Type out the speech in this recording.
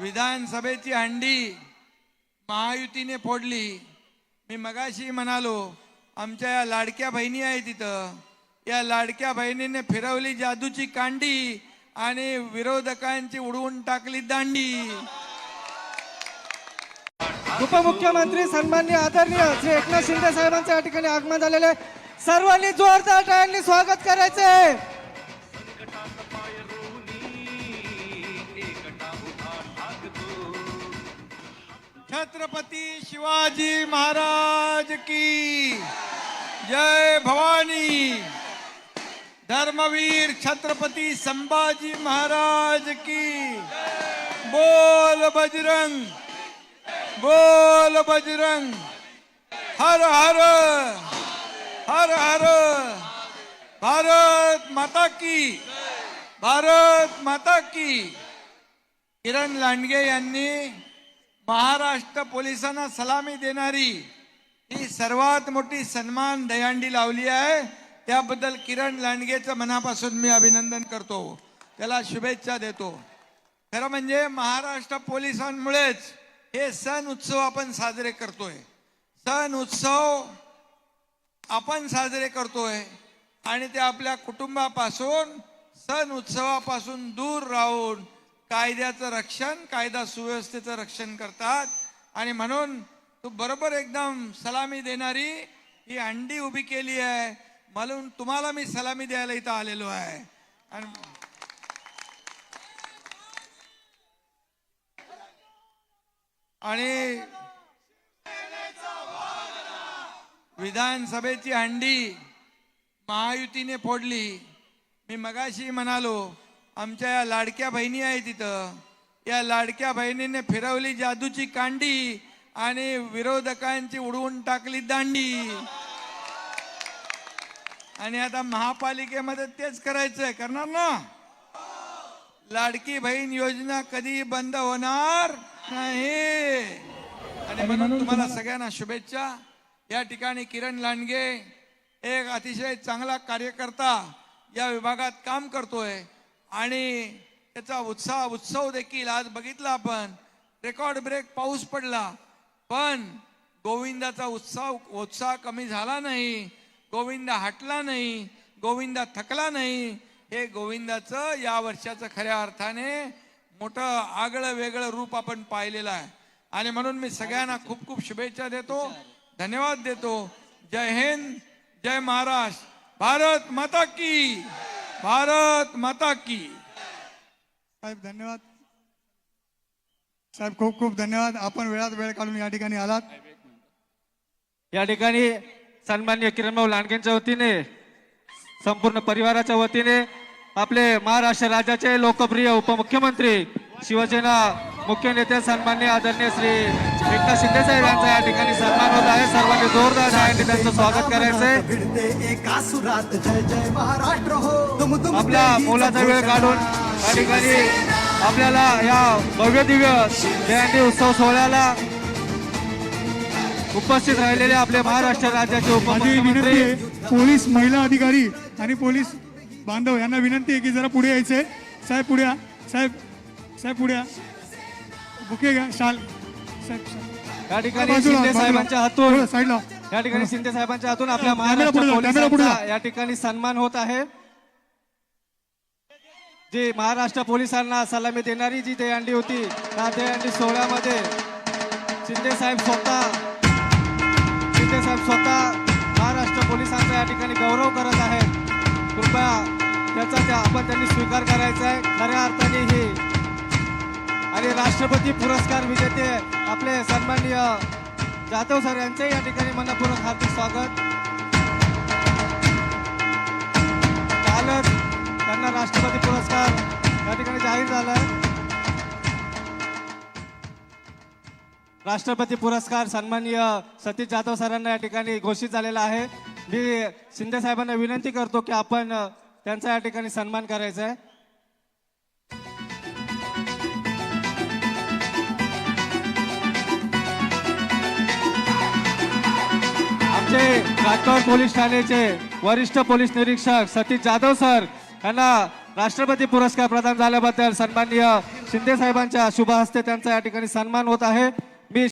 विधानसभेची हंडी महायुतीने फोडली. मी मगाशी म्हणालो आमच्या या लाडक्या बहिणी आहे तिथं या लाडक्या बहिणीने फिरवली जादूची कांडी आणि विरोधकांची उडवून टाकली दांडी. उपमुख्यमंत्री सन्मान्य आदरणीय श्री एकनाथ शिंदे साहेबांचं या ठिकाणी आगमन झालेलं आहे. सर्वांनी जोरदार टाळ्यांनी स्वागत करायचं छत्रपती शिवाजी महाराज की जय भवानी। धर्मवीर छत्रपती संभाजी महाराज की। बोल बजरंग बोल बजरंग। हर हर हर हर। भारत माता की भारत माता की। किरण लांडगे यांनी महाराष्ट्र पोलिसांना सलामी देणारी ही सर्वात मोठी सन्मान दयांडी लावली आहे. त्याबद्दल किरण लांडगेचं मनापासून मी अभिनंदन करतो. त्याला शुभेच्छा देतो. खरं म्हणजे महाराष्ट्र पोलिसांमुळेच हे सण उत्सव आपण साजरे करतोय. सण उत्सव आपण साजरे करतोय आणि ते आपल्या कुटुंबापासून सण उत्सवापासून दूर राहून कायद्याचं रक्षण कायदा सुव्यवस्थेचं रक्षण करतात. आणि म्हणून तू बरोबर एकदम सलामी देणारी ही अंडी उभी केली आहे. म्हणून तुम्हाला मी सलामी द्यायला इथं आलेलो आहे. आणि आणि विधानसभेची हंडी महायुतीने फोडली. मी मगाशी म्हणालो आमच्या या लाडक्या बहिणी आहे तिथं या लाडक्या बहिणीने फिरवली जादूची कांडी आणि विरोधकांची उडवून टाकली दांडी. आणि आता महापालिकेमध्ये तेच करायचंय. करणार ना? लाडकी बहीण योजना कधी बंद होणार नाही. आणि म्हणून तुम्हाला सगळ्यांना शुभेच्छा. या ठिकाणी किरण लांडगे एक अतिशय चांगला कार्यकर्ता या विभागात काम करतोय. आणि त्याचा उत्साह उत्सव देखील आज बघितला आपण. रेकॉर्ड ब्रेक पाऊस पडला. पण गोविंदाचा उत्साह उत्साह कमी झाला नाही. गोविंदा हटला नाही. गोविंदा थकला नाही. हे गोविंदाचं या वर्षाचं खऱ्या अर्थाने मोठं आगळं वेगळं रूप आपण पाहिलेलं आहे. आणि म्हणून मी सगळ्यांना खूप खूप शुभेच्छा देतो. धन्यवाद देतो. जय हिंद. जय महाराष्ट्र. भारत माता की. भारत माता की। साहेब धन्यवाद. साहेब खूप खूप धन्यवाद. आपण वेळात वेळ काढून या ठिकाणी आलात. या ठिकाणी सन्मान्य किरणभाऊ लांडगेंच्या वतीने संपूर्ण परिवाराच्या वतीने आपले महाराष्ट्र राज्याचे लोकप्रिय उपमुख्यमंत्री शिवसेना मुख्य नेते सन्मान्य आदरणीय श्री एकनाथ शिंदे साहेब यांचा या ठिकाणी सन्मान होत आहे. सर्वांनी जोरदार टाळ्यांनी त्यांचं स्वागत करायचंय भिडते एका सुरात जय जय महाराष्ट्र हो तुम तुम आपला मोलाचा वेळ काढून या ठिकाणी आपल्याला या भव्य दिव्य जयंती उत्सव सोहळ्याला उपस्थित राहिलेले आपले महाराष्ट्र राज्याचे उपमुख्यमंत्री आहे पोलीस महिला अधिकारी आणि पोलीस बांधव यांना विनंती आहे की जरा पुढे यायचंय. साहेब पुढे या. साहेब साहेब पुढे या. बुके घ्या शाल साहेब. या ठिकाणी बाजूला, शिंदे बाजूला. साहेबांच्या हातून थोडं साईडला या ठिकाणी शिंदे साहेबांच्या हातून आपल्या महाराष्ट्र पुढे जाऊ, कॅमेरा पुढे पोलिसांचा जाऊ. या ठिकाणी सन्मान होत आहे जी महाराष्ट्र पोलिसांना सलामी देणारी जी दहीहंडी होती त्या दहीहंडी सोहळ्यामध्ये शिंदे साहेब स्वतः शिंदे साहेब स्वतः महाराष्ट्र पोलिसांचा या ठिकाणी गौरव करत आहेत कृपया त्याचा त्या आपण त्यांनी स्वीकार करायचा आहे खऱ्या अर्थाने ही आणि राष्ट्रपती पुरस्कार विजेते आपले सन्माननीय जाधव सर यांचे या ठिकाणी मनपूर्वक हार्दिक स्वागत. कालच त्यांना राष्ट्रपती पुरस्कार या ठिकाणी जाहीर झाला. राष्ट्रपती पुरस्कार सन्माननीय सतीश जाधव सरांना या ठिकाणी घोषित झालेला आहे. मी शिंदे साहेबांना विनंती करतो की आपण त्यांचा या ठिकाणी सन्मान करायचा आहे. आमचे राठोड पोलीस ठाण्याचे वरिष्ठ पोलीस निरीक्षक सतीश जाधव सर यांना राष्ट्रपती पुरस्कार प्रदान झाल्याबद्दल सन्माननीय शिंदे साहेबांच्या शुभ हस्ते त्यांचा या ठिकाणी सन्मान होत आहे.